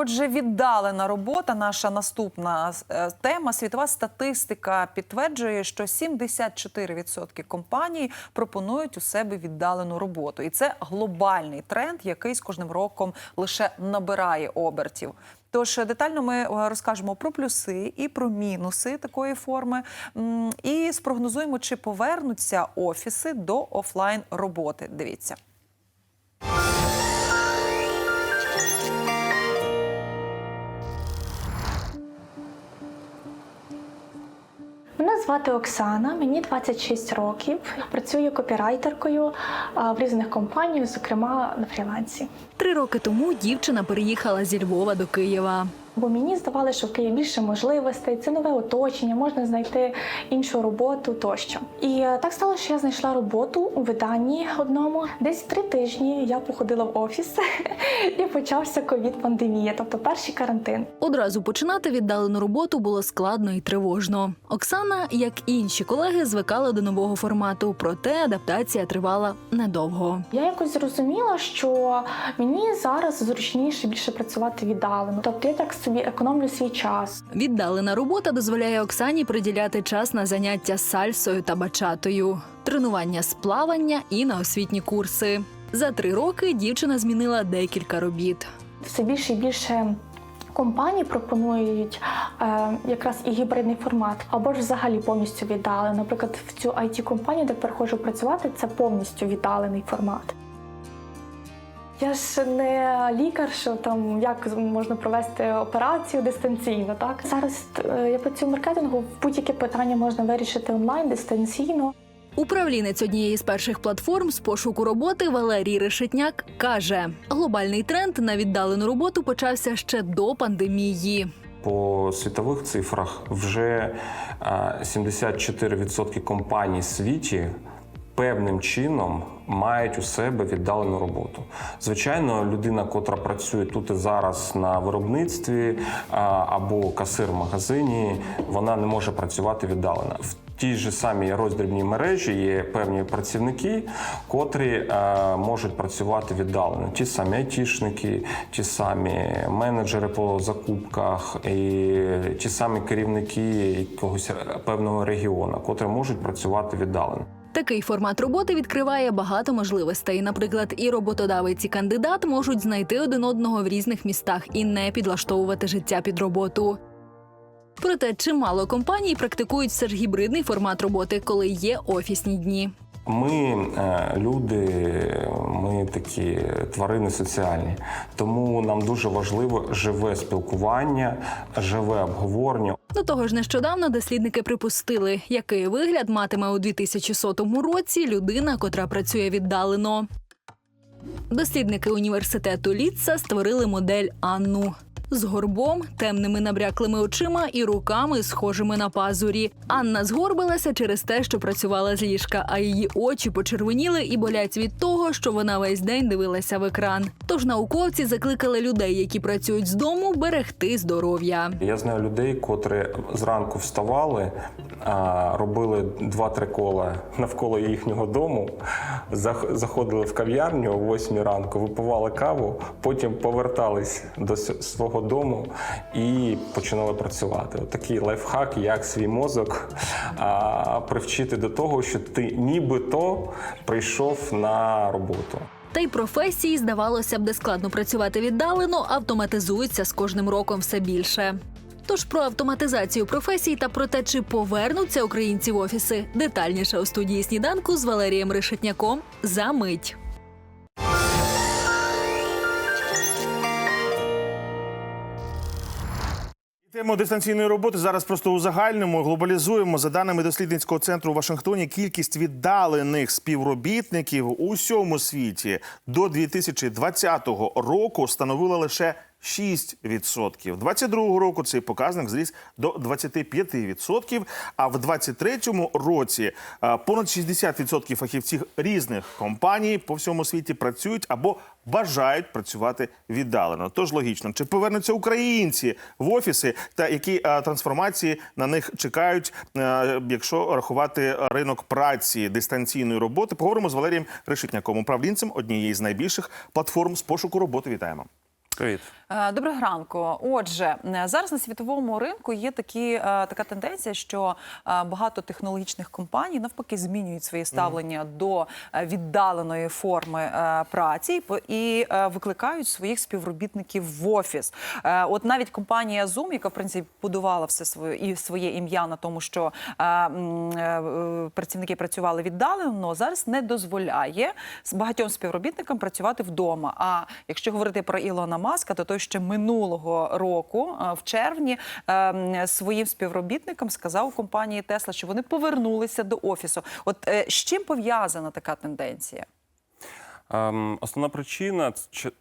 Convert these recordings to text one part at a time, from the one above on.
Отже, віддалена робота. Наша наступна е, тема. Світова статистика підтверджує, що 74% компаній пропонують у себе віддалену роботу, і це глобальний тренд, який з кожним роком лише набирає обертів. Тож детально ми е, розкажемо про плюси і про мінуси такої форми, і спрогнозуємо, чи повернуться офіси до офлайн роботи. Дивіться. Мене звати Оксана, мені 26 років. Працюю копірайтеркою в різних компаніях, зокрема на фрілансі. Три роки тому дівчина переїхала зі Львова до Києва. Бо мені здавалося, що в Києві більше можливостей, це нове оточення, можна знайти іншу роботу тощо. І е, так стало, що я знайшла роботу у виданні одному. Десь три тижні я походила в офіс і почався ковід-пандемія, тобто перший карантин. Одразу починати віддалену роботу було складно і тривожно. Оксана, як і інші колеги, звикала до нового формату, проте адаптація тривала недовго. Я якось зрозуміла, що мені зараз зручніше більше працювати віддалено. Тобто я так собі економлю свій час. Віддалена робота дозволяє Оксані приділяти час на заняття сальсою та бачатою, тренування з плавання і на освітні курси. За три роки дівчина змінила декілька робіт. Все більше і більше. Компанії пропонують е, якраз і гібридний формат, або ж взагалі повністю віддалений. Наприклад, в цю it компанію де переходжу працювати, це повністю віддалений формат. Я ж не лікар, що там як можна провести операцію дистанційно. Так зараз е, я працюю в маркетингу. Будь-яке питання можна вирішити онлайн дистанційно. Управлінець однієї з перших платформ з пошуку роботи Валерій Решетняк каже: глобальний тренд на віддалену роботу почався ще до пандемії. По світових цифрах вже е, 74% компаній в світі певним чином мають у себе віддалену роботу. Звичайно, людина, котра працює тут і зараз на виробництві або касир в магазині, вона не може працювати віддалено. В тій же самій роздрібній мережі є певні працівники, котрі е, можуть працювати віддалено. Ті самі айтішники, ті самі менеджери по закупках, і ті самі керівники якогось певного регіону, котрі можуть працювати віддалено. Такий формат роботи відкриває багато можливостей. Наприклад, і роботодавець, і кандидат можуть знайти один одного в різних містах і не підлаштовувати життя під роботу. Проте чимало компаній практикують все ж гібридний формат роботи, коли є офісні дні. Ми е, люди, ми такі тварини соціальні, тому нам дуже важливо живе спілкування, живе обговорення. До того ж, нещодавно дослідники припустили, який вигляд матиме у 2100 році людина, котра працює віддалено. Дослідники університету Ліцца створили модель Анну. З горбом, темними набряклими очима і руками, схожими на пазурі. Анна згорбилася через те, що працювала з ліжка, а її очі почервоніли і болять від того, що вона весь день дивилася в екран. Тож науковці закликали людей, які працюють з дому, берегти здоров'я. Я знаю людей, котрі зранку вставали, робили два-три кола навколо їхнього дому, зах- заходили в кав'ярню о 8 ранку, випивали каву, потім повертались до с- свого дому і починали працювати. От такий лайфхак, як свій мозок а, привчити до того, що ти нібито прийшов на роботу. Та й професії, здавалося б, де складно працювати віддалено, автоматизуються з кожним роком все більше. Тож про автоматизацію професій та про те, чи повернуться українці в офіси, детальніше у студії сніданку з Валерієм Решетняком за мить. Тему дистанційної роботи зараз просто узагальнимо, глобалізуємо. За даними дослідницького центру у Вашингтоні, кількість віддалених співробітників у всьому світі до 2020 року становила лише 6%. 22 року цей показник зріс до 25%, а в 23 році понад 60% фахівців різних компаній по всьому світі працюють або бажають працювати віддалено. Тож логічно, чи повернуться українці в офіси та які трансформації на них чекають, якщо рахувати ринок праці дистанційної роботи, поговоримо з Валерієм Решетняком, управлінцем однієї з найбільших платформ з пошуку роботи. Вітаємо. Привіт. Е, Доброго ранку. Отже, е, зараз на світовому ринку є такі, е, така тенденція, що багато технологічних компаній навпаки змінюють своє ставлення до е, віддаленої форми праці і викликають своїх співробітників в офіс. От навіть компанія Zoom, яка в принципі будувала все своє і своє ім'я на тому, що працівники працювали віддалено, зараз не дозволяє багатьом співробітникам працювати вдома. А якщо говорити про Ілона Маска, то той ще минулого року, е, в червні, е, своїм співробітникам сказав у компанії Тесла, що вони повернулися до офісу. От е, з чим пов'язана така тенденція? Ем, основна причина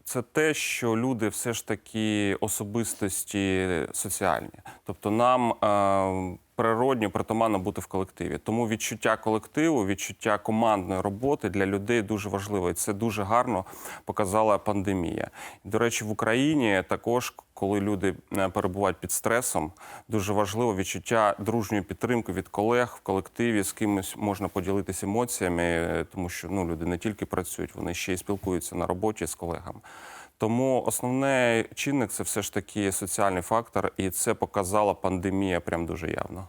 це- те, що люди все ж таки особистості соціальні. Тобто нам е, природньо притаманно бути в колективі. Тому відчуття колективу, відчуття командної роботи для людей дуже важливо. І це дуже гарно показала пандемія. До речі, в Україні також. Коли люди е, перебувають під стресом, дуже важливо відчуття дружньої підтримки від колег в колективі, з кимось можна поділитися емоціями, е, тому що ну люди не тільки працюють, вони ще й спілкуються на роботі з колегами. Тому основний чинник це все ж таки соціальний фактор, і це показала пандемія прям дуже явно.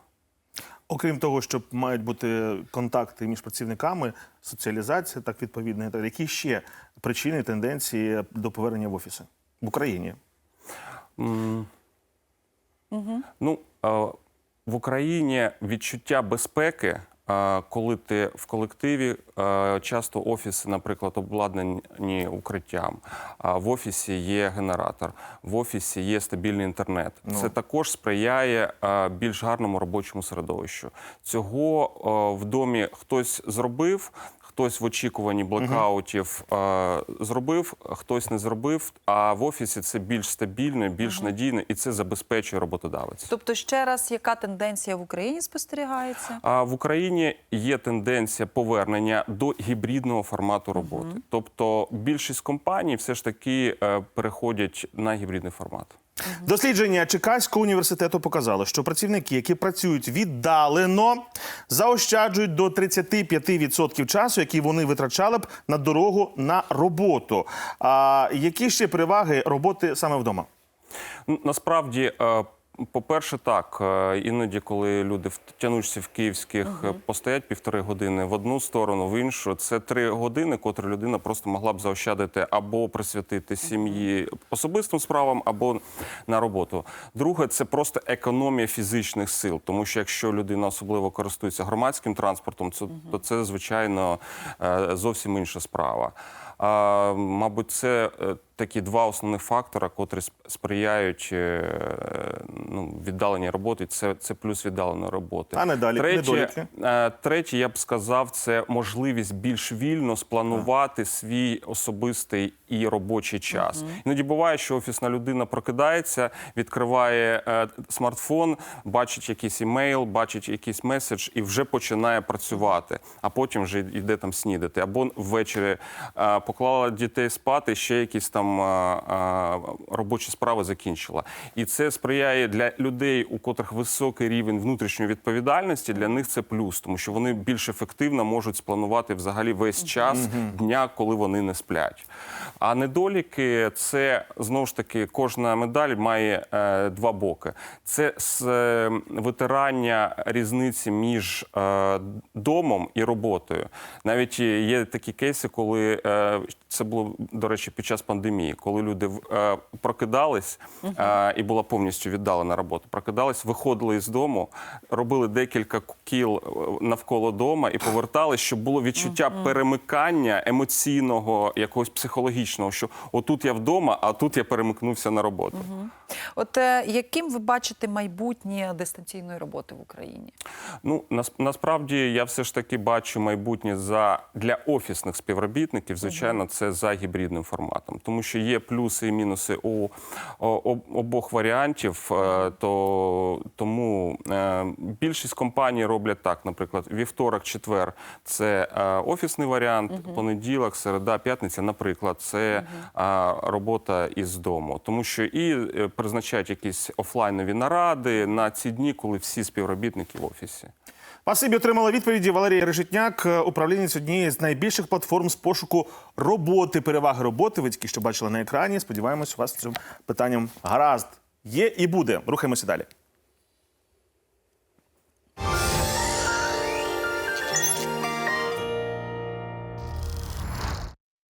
Окрім того, що мають бути контакти між працівниками, соціалізація, так відповідно, та які ще причини, тенденції до повернення в офіси в Україні? Ну е, в Україні відчуття безпеки, коли ти в колективі, часто офіси, наприклад, обладнані укриттям. В офісі є генератор, в офісі є стабільний інтернет. Це також сприяє більш гарному робочому середовищу. Цього в домі хтось зробив. Хтось в очікуванні блокаутів е, зробив, хтось не зробив. А в офісі це більш стабільно, більш надійно, і це забезпечує роботодавець. Тобто, ще раз, яка тенденція в Україні спостерігається? А в Україні є тенденція повернення до гібридного формату роботи. Тобто більшість компаній все ж таки е, переходять на гібридний формат. Дослідження Чикаського університету показало, що працівники, які працюють віддалено, заощаджують до 35% часу, який вони витрачали б на дорогу на роботу. А які ще переваги роботи саме вдома? Насправді, е, по-перше, так, е, іноді, коли люди втягнуться в київських, е, постоять півтори години в одну сторону, в іншу, це три години, котрі людина просто могла б заощадити або присвятити сім'ї особистим справам, або на роботу. Друге, це просто економія фізичних сил, тому що якщо людина особливо користується громадським транспортом, це, то це, звичайно, е, зовсім інша справа. А, мабуть, це такі два основних фактора, котрі сп- сприяють е, ну, віддаленій роботи. Це, це плюс віддаленої роботи. А недалі- третє, недоліки? е, третє, я б сказав, це можливість більш вільно спланувати свій особистий і робочий час. Іноді буває, що офісна людина прокидається, відкриває е, смартфон, бачить якийсь імейл, бачить якийсь меседж і вже починає працювати, а потім вже йде там снідати. Або ввечері е, поклала дітей спати, ще якісь там е, робочі справи закінчила. І це сприяє для людей, у котрих високий рівень внутрішньої відповідальності. Для них це плюс, тому що вони більш ефективно можуть спланувати взагалі весь час дня, коли вони не сплять. А недоліки це знову ж таки кожна медаль має е, два боки. Це е, витирання різниці між е, домом і роботою. Навіть є такі кейси, коли е, це було до речі під час пандемії, коли люди е, прокидались е, і була повністю віддалена робота. Прокидались, виходили із дому, робили декілька кіл е, навколо дома і повертались, щоб було відчуття перемикання емоційного, якогось психологічного, що отут я вдома, а тут я перемикнувся на роботу. От е, яким ви бачите майбутнє дистанційної роботи в Україні? Ну нас, насправді я все ж таки бачу майбутнє за для офісних співробітників. Звичайно, це за гібридним форматом, тому що є плюси і мінуси у обох варіантів. е, То тому е, більшість компаній роблять так. Наприклад, вівторок, четвер це е, офісний варіант, понеділок, середа, п'ятниця, наприклад, це е, робота із дому, тому що і призначають якісь офлайнові наради на ці дні, коли всі співробітники в офісі. Спасибі, отримала відповіді Валерія Решетняк, е, управлінець однієї з найбільших платформ з пошуку роботи, переваги роботи. Ви тільки що бачили на екрані. Сподіваємось, у вас цим питанням гаразд є і буде. Рухаємося далі.